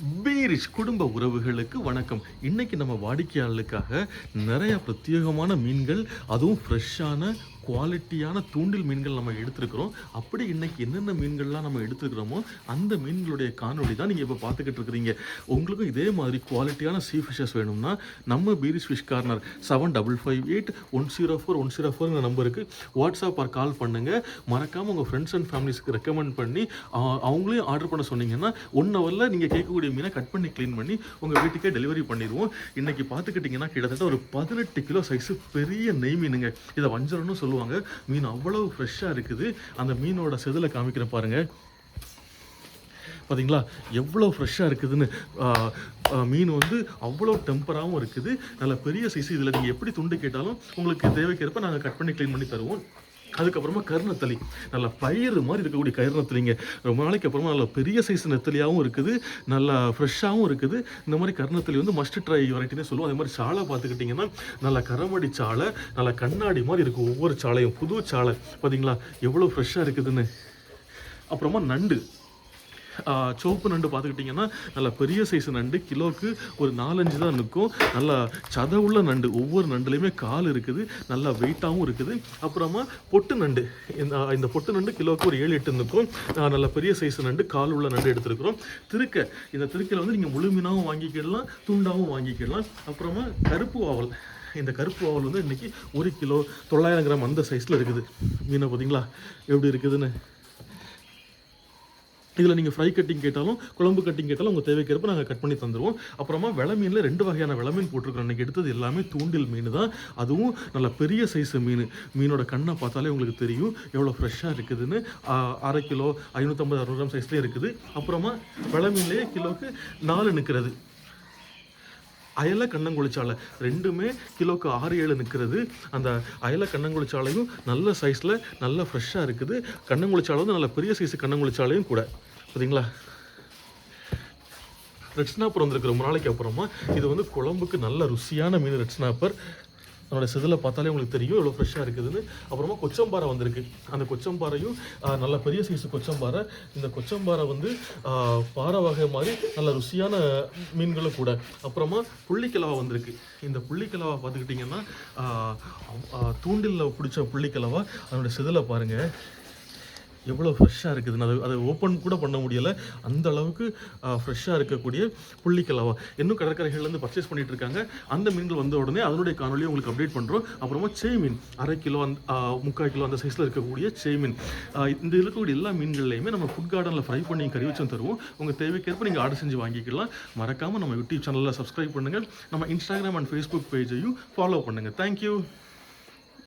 B. பீரிஷ் குடும்ப உறவுகளுக்கு வணக்கம். இன்னைக்கு நம்ம வாடிக்கையாளர்களுக்காக நிறைய பிரத்யேகமான மீன்கள் அதுவும் ஃப்ரெஷ்ஷான குவாலிட்டியான தூண்டில் மீன்கள் நம்ம எடுத்துருக்குறோம். அப்படி இன்னைக்கு என்னென்ன மீன்கள்லாம் நம்ம எடுத்துருக்குறோமோ அந்த மீன்களுடைய காணொலி தான் நீங்கள் இப்போ பார்த்துக்கிட்டு இருக்கிறீங்க. உங்களுக்கும் இதே மாதிரி குவாலிட்டியான சீ ஃபிஷஸ் வேணும்னா நம்ம Peeris fish corner seven double five eight one zero four one zero ஃபோர்ங்கிற நம்பருக்கு வாட்ஸ்அப் ஆர் கால் பண்ணுங்கள் மறக்காமல் உங்கள் ஃப்ரெண்ட்ஸ் அண்ட் ஃபேமிலிஸ்க்கு ரெக்கமெண்ட் பண்ணி அவங்களையும் ஆர்டர் பண்ண சொன்னீங்கன்னா ஒன் ஹவரில் நீங்கள் கேட்கக்கூடிய மீனை கட் பண்ணி க்ளீன் பண்ணி உங்கள் வீட்டுக்கே டெலிவரி பண்ணிடுவோம். இன்னைக்கு பார்த்துக்கிட்டிங்கன்னா கிட்டத்தட்ட ஒரு பதினெட்டு கிலோ சைஸு பெரிய நெய் மீனுங்க. இதை வஞ்சரம்னு சொல்லுவாங்க. மீன் அவ்வளோ ஃப்ரெஷ்ஷாக இருக்குது. அந்த மீனோட செதில் காமிக்கிறேன் பாருங்கள் பார்த்தீங்களா எவ்வளோ ஃப்ரெஷ்ஷாக இருக்குதுன்னு. மீன் வந்து அவ்வளோ டெம்பராகவும் இருக்குது. நல்ல பெரிய சைஸ் இதில் நீங்கள் எப்படி துண்டு கேட்டாலும் உங்களுக்கு தேவைக்கேற்ப நாங்கள் கட் பண்ணி க்ளீன் பண்ணி தருவோம். அதுக்கப்புறமா கருணத்தளி நல்லா பயிறு மாதிரி இருக்கக்கூடிய கருணத்தளிங்க ரொம்ப நாளைக்கு அப்புறமா நல்ல பெரிய சைஸ் நெத்தலியாகவும் இருக்குது. நல்லா ஃப்ரெஷ்ஷாகவும் இருக்குது. இந்த மாதிரி கருணத்தளி வந்து மஸ்ட் ட்ரை வெரைட்டினே சொல்லுவோம். அதே மாதிரி சாலை பார்த்துக்கிட்டிங்கன்னா நல்லா கரமடி சாலை நல்ல கண்ணாடி மாதிரி இருக்கும் ஒவ்வொரு சாலையும். புது சாலை. பார்த்தீங்களா எவ்வளோ ஃப்ரெஷ்ஷாக இருக்குதுன்னு. அப்புறமா நண்டு. சோப்பு சிவப்பு நண்டு பார்த்துக்கிட்டிங்கன்னா நல்லா பெரிய சைஸ் நண்டு கிலோக்கு ஒரு நாலஞ்சு தான் நிற்கும். நல்லா சத உள்ள நண்டு ஒவ்வொரு நண்டுலேயுமே கால் இருக்குது நல்லா வெயிட்டாகவும் இருக்குது. அப்புறமா பொட்டு நண்டு இந்த இந்த பொட்டு நண்டு கிலோக்கு ஒரு ஏழு எட்டு நிற்கும். நல்ல பெரிய சைஸ் நண்டு கால் உள்ள நண்டு எடுத்திருக்கிறோம். திருக்க இந்த திருக்கையில் வந்து நீங்கள் முழுமினாவும் வாங்கிக்கிடலாம் துண்டாவும் வாங்கிக்கிடலாம். அப்புறமா கருப்பு ஆவல் இந்த கருப்பு வாவல் வந்து இன்னைக்கு ஒரு கிலோ தொள்ளாயிரம் கிராம் அந்த சைஸில் இருக்குது. மீனை பார்த்தீங்களா? எப்படி இருக்குதுன்னு? இதில் நீங்கள் ஃப்ரை கட்டிங் கேட்டாலும் குழம்பு கட்டிங் கேட்டாலும் உங்கள் தேவைக்கேற்ப நாங்கள் கட் பண்ணி தந்துடுவோம் அப்புறமா வில மீனில் ரெண்டு வகையான வில மீன் போட்டிருக்கோம் இன்றைக்கி எடுத்தது எல்லாமே தூண்டில் மீன் தான். அதுவும் நல்ல பெரிய சைஸ் மீன். மீனோட கண்ணை பார்த்தாலே உங்களுக்கு தெரியும் எவ்வளோ ஃப்ரெஷ்ஷாக இருக்குதுன்னு. அரை கிலோ ஐநூற்றம்பது அறுநூறு கிராம் சைஸ்லேயே இருக்குது. அப்புறமா விளமீன்லேயே கிலோவுக்கு நாலு நிற்கிறது அயல கண்ணங்குளிச்சாலை. ரெண்டுமே கிலோக்கு ஆறு ஏழு நிற்கிறது அந்த அயல கண்ணங்குளிச்சாலையும் நல்ல சைஸில் நல்ல ஃப்ரெஷ்ஷாக இருக்குது. கண்ணங்குளிச்சாலை வந்து நல்ல பெரிய சைஸ் கண்ணங்குளிச்சாலையும் கூட. பார்த்தீங்களா ரெட்ஸ்னாப்பர் வந்திருக்கு. ரொம்ப நாளைக்கு அப்புறமா இது வந்து குழம்புக்கு நல்ல ருசியான மீன் ரெட்ஸ்னாப்பர் அதனோட செதில் பார்த்தாலே உங்களுக்கு தெரியும் எவ்வளோ ஃப்ரெஷ்ஷாக இருக்குதுன்னு. அப்புறமா கொச்சம்பாறை வந்திருக்கு. அந்த கொச்சம்பாறையும் நல்ல பெரிய சைஸ் கொச்சம்பாறை. இந்த கொச்சம்பாறை வந்து பாறை வகை மாதிரி நல்ல ருசியான மீன்களும் கூட. அப்புறமா புள்ளிக்கிழவா வந்திருக்கு. இந்த புள்ளிக்கிழவா பார்த்துக்கிட்டிங்கன்னா தூண்டிலில் பிடிச்ச புள்ளிக்கிழவா. அதோட செதில் பாருங்கள் எவ்வளோ ஃப்ரெஷ்ஷாக இருக்குதுன்னு அதை அதை ஓப்பன் கூட பண்ண முடியலை. அந்த அளவுக்கு ஃப்ரெஷ்ஷாக இருக்கக்கூடிய புள்ளிக்கலவா இன்னும் கடற்கரைகள்லேருந்து பர்ச்சேஸ் பண்ணிட்டு இருக்காங்க. அந்த மீன்கள் வந்த உடனே அதனுடைய காணொலியை உங்களுக்கு அப்டேட் பண்ணுறோம் அப்புறமா சேய் மீன் அரை கிலோ அந்த முக்கால் கிலோ அந்த சைஸில் இருக்கக்கூடிய சேய் மீன் இந்த இருக்கக்கூடிய எல்லா மீன்கள்லையுமே நம்ம ஃபுட் கார்டனில் ஃப்ரை பண்ணி கறி வச்சும் தருவோம். உங்கள் தேவைக்கேற்ப நீங்கள் ஆர்டர் செஞ்சு வாங்கிக்கலாம். மறக்காமல் நம்ம யூடியூப் சேனலில் சப்ஸ்கிரைப் பண்ணுங்கள் நம்ம இன்ஸ்டாகிராம் அண்ட் ஃபேஸ்புக் பேஜையும் ஃபாலோ பண்ணுங்கள் தேங்க்யூ